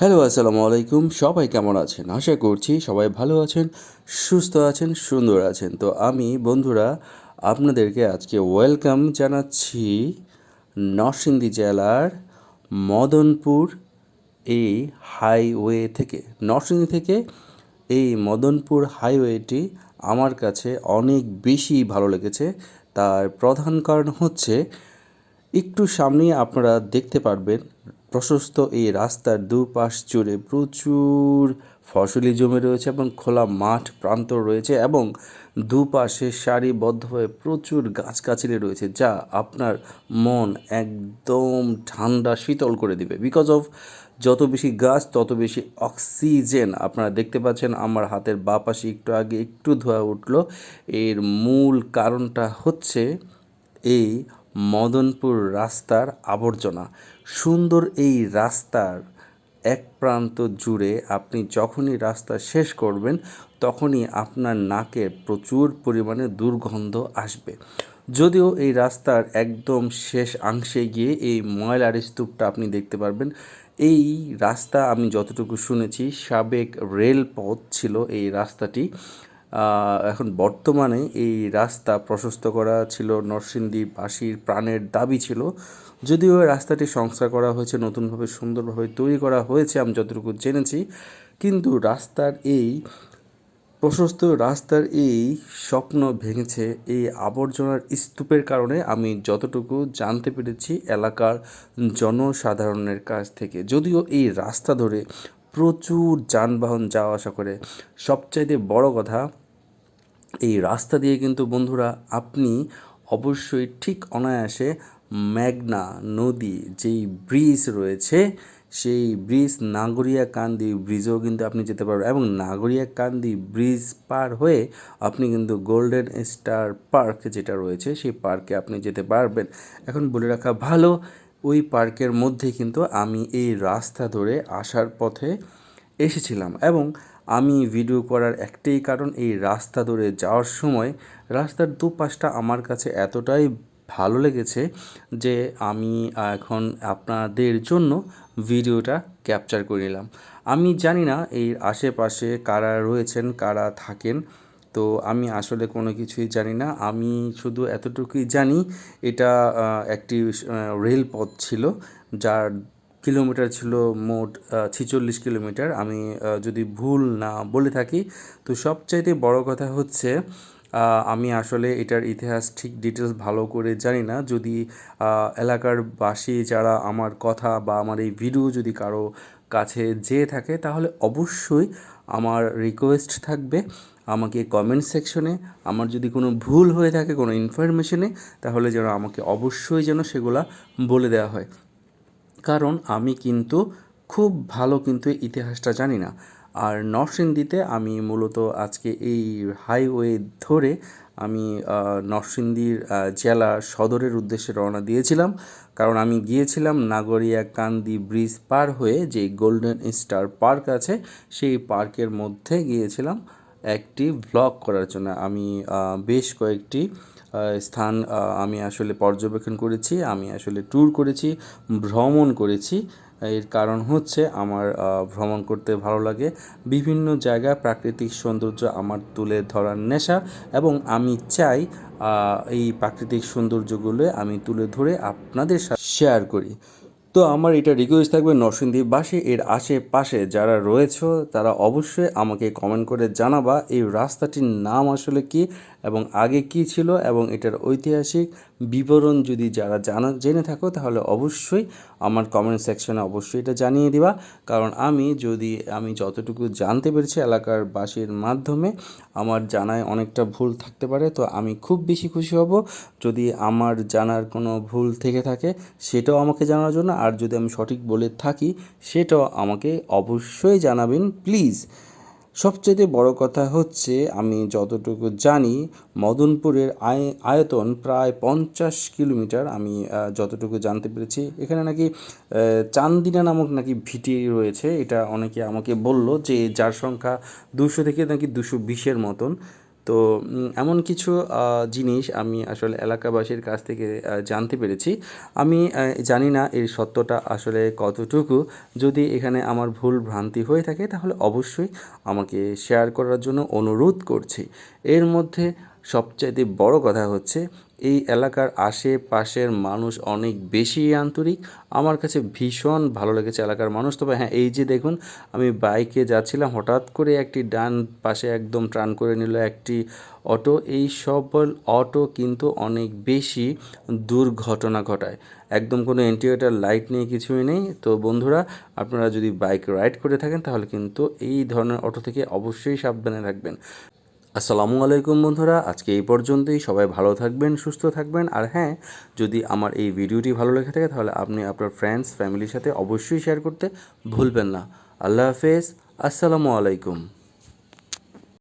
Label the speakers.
Speaker 1: Hello, আসসালামু আলাইকুম। সবাই কেমন আছেন? আশা করছি সবাই ভালো আছেন, সুস্থ আছেন, সুন্দর আছেন। তো আমি, বন্ধুরা, আপনাদেরকে আজকে ওয়েলকাম জানাচ্ছি নরসিংদী জেলার মদনপুর এই হাইওয়ে থেকে। নরসিংদী থেকে এই মদনপুর হাইওয়েটি আমার কাছে অনেক বেশি ভালো লেগেছে। তার প্রধান কারণ হচ্ছে, একটু সামনেই আপনারা দেখতে পারবেন প্রশস্ত এই রাস্তার দুপাশ জুড়ে প্রচুর ফসলি জমি রয়েছে এবং খোলা মাঠ প্রান্ত রয়েছে এবং দুপাশে সারিবদ্ধভাবে প্রচুর গাছগাছালি রয়েছে যা আপনার মন একদম ঠান্ডা শীতল করে দিবে। বিকজ অফ যত বেশি গাছ, তত বেশি অক্সিজেন আপনারা দেখতে পাচ্ছেন। আমার হাতের বা পাশে একটু আগে একটু ধোয়া উঠল। এর মূল কারণটা হচ্ছে এই মদনপুর রাস্তার আবর্জনা। সুন্দর এই রাস্তার এক প্রান্ত জুড়ে আপনি যখনই রাস্তা শেষ করবেন, তখনই আপনার নাকে প্রচুর পরিমাণে দুর্গন্ধ আসবে। যদিও এই রাস্তার একদম শেষ অংশে গিয়ে এই ময়লার স্তূপটা আপনি দেখতে পারবেন, এই রাস্তা আমি যতটুকু শুনেছি সাবেক রেলপথ ছিল এই রাস্তাটি। এখন বর্তমানে এই রাস্তা প্রশস্ত করা ছিল নরসিংদীবাসীর প্রাণের দাবি ছিল। যদিও রাস্তাটি সংস্কার করা হয়েছে, নতুনভাবে সুন্দরভাবে তৈরি করা হয়েছে আমি যতটুকু জেনেছি। কিন্তু রাস্তার এই, প্রশস্ত রাস্তার এই স্বপ্ন ভেঙেছে, এই আবর্জনার স্তূপের কারণে আমি যতটুকু জানতে পেরেছি এলাকার জনসাধারণের কাছ থেকে। যদিও এই রাস্তা ধরে প্রচুর যানবাহন যাওয়া আসা করে। সবচাইতে বড় কথা, এই রাস্তা দিয়ে কিন্তু বন্ধুরা আপনি অবশ্যই ঠিক অনায়াসে মেঘনা নদী যেই ব্রিজ রয়েছে, সেই ব্রিজ নাগরিয়া কান্দি ব্রিজেও কিন্তু আপনি যেতে পারবেন এবং নাগরিয়া কান্দি ব্রিজ পার হয়ে আপনি কিন্তু গোল্ডেন স্টার পার্ক যেটা রয়েছে, সেই পার্কে আপনি যেতে পারবেন। এখন বলে রাখা ভালো ওই পার্কের মধ্যে কিন্তু আমি এই রাস্তা ধরে আসার পথে এসেছিলাম এবং আমি ভিডিও করার একটাই কারণ, এই রাস্তা ধরে যাওয়ার সময় রাস্তার দুপাশটা আমার কাছে এতটাই ভালো লেগেছে যে আমি এখন আপনাদের জন্য ভিডিওটা ক্যাপচার করে নিলাম। আমি জানি না এই আশেপাশে কারা রয়েছেন, কারা থাকেন তো আমি আসলে কোনো কিছুই জানি না। আমি শুধু এতটুকুই জানি, এটা একটি রেলপথ ছিল, যার কিলোমিটার ছিল মোট ছিচল্লিশ কিলোমিটার। আমি যদি ভুল না বলে থাকি, তো সবচাইতে বড় কথা হচ্ছে আমি আসলে এটার ইতিহাস ঠিক ডিটেলস ভালো করে জানি না। যদি এলাকার বাসী যারা আমার কথা বা আমার এই ভিডিও যদি কারও কাছে যেয়ে থাকে, তাহলে অবশ্যই আমার রিকোয়েস্ট থাকবে। আমাকে কমেন্ট সেকশনে আমার যদি কোনো ভুল হয়ে থাকে, কোনো ইনফরমেশনে তাহলে যেন আমাকে অবশ্যই যেন সেগুলা বলে দেওয়া হয়। কারণ আমি কিন্তু খুব ভালো কিন্তু ইতিহাসটা জানি না। আর নরসিংদীতে আমি মূলত আজকে এই হাইওয়ে ধরে আমি নরসিংদীর জেলা সদরের উদ্দেশ্যে রওনা দিয়েছিলাম। কারণ আমি গিয়েছিলাম নাগরিয়া কান্দি ব্রিজ পার হয়ে যে গোল্ডেন স্টার পার্ক আছে, সেই পার্কের মধ্যে গিয়েছিলাম। একটি ভ্লগ করার জন্য। আমি বেশ কয়েকটি স্থান আমি আসলে পর্যবেক্ষণ করেছি, আমি আসলে ট্যুর করেছি, ভ্রমণ করেছি। এর কারণ হচ্ছে আমার ভ্রমণ করতে ভালো লাগে। বিভিন্ন জায়গা প্রাকৃতিক সৌন্দর্য আমার তুলে ধরার নেশা এবং আমি চাই এই প্রাকৃতিক সৌন্দর্যগুলো আমি তুলে ধরে আপনাদের সাথে শেয়ার করি। তো আমার এটা রিকোয়েস্ট থাকবে নরসিংদীবাসী এর আশেপাশে যারা রয়েছে, তারা অবশ্যই আমাকে কমেন্ট করে জানাবা, এই রাস্তাটির নাম আসলে কি? এবং আগে কি ছিল এবং এটার ঐতিহাসিক বিবরণ যদি যারা জানা জেনে থাকো, তাহলে অবশ্যই আমার কমেন্ট সেকশনে অবশ্যই এটা জানিয়ে দিবা। কারণ আমি যদি আমি যতটুকু জানতে পেরেছি এলাকার বাসীর মাধ্যমে, আমার জানায় অনেকটা ভুল থাকতে পারে। তো আমি খুব বেশি খুশি হব যদি আমার জানার কোনো ভুল থেকে থাকে, সেটাও আমাকে জানার জন্য। আর যদি আমি সঠিক বলে থাকি, সেটাও আমাকে অবশ্যই জানাবেন প্লিজ সবচেয়ে বড় কথা হচ্ছে, আমি যতটুকু জানি, মদনপুরের আয়, আয়তন প্রায় পঞ্চাশ কিলোমিটার। আমি যতটুকু জানতে পেরেছি, এখানে নাকি চান্দিনা নামক নাকি ভিটি রয়েছে। এটা অনেকে আমাকে বলল যে, যার সংখ্যা দুশো থেকে নাকি দুশো বিশের মতন। তো এমন কিছু জিনিস আমি আসলে এলাকাবাসীর কাছ থেকে জানতে পেরেছি। আমি জানি না এর সত্যটা আসলে কতটুকু। যদি এখানে আমার ভুল ভ্রান্তি হয়ে থাকে, তাহলে অবশ্যই আমাকে শেয়ার করার জন্য অনুরোধ করছি। এর মধ্যে সবচাইতে বড় কথা হচ্ছে, এই এলাকার আশেপাশের মানুষ অনেক বেশি আন্তরিক। আমার কাছে ভীষণ ভালো লেগেছে এলাকার মানুষ। তবে হ্যাঁ এই যে দেখুন, আমি বাইকে যাচ্ছিলাম, হঠাৎ করে একটি ডান পাশে একদম ট্রান করে নিল একটি অটো। এই সকল অটো কিন্তু অনেক বেশি দুর্ঘটনা ঘটায়। একদম কোনো ইন্ডিকেটার লাইট নেই কিছুই নেই। তো বন্ধুরা, আপনারা যদি বাইক রাইড করে থাকেন, তাহলে কিন্তু এই ধরনের অটো থেকে অবশ্যই সাবধানে থাকবেন। আসসালামু আলাইকুম বন্ধুরা, আজকে এই পর্যন্তই। সবাই ভালো থাকবেন, সুস্থ থাকবেন। আর হ্যাঁ যদি আমার এই ভিডিওটি ভালো লেগে থাকে, তাহলে আপনি আপনার ফ্রেন্ডস ফ্যামিলির সাথে অবশ্যই শেয়ার করতে ভুলবেন না। আল্লাহ হাফেজ, আসসালামু আলাইকুম।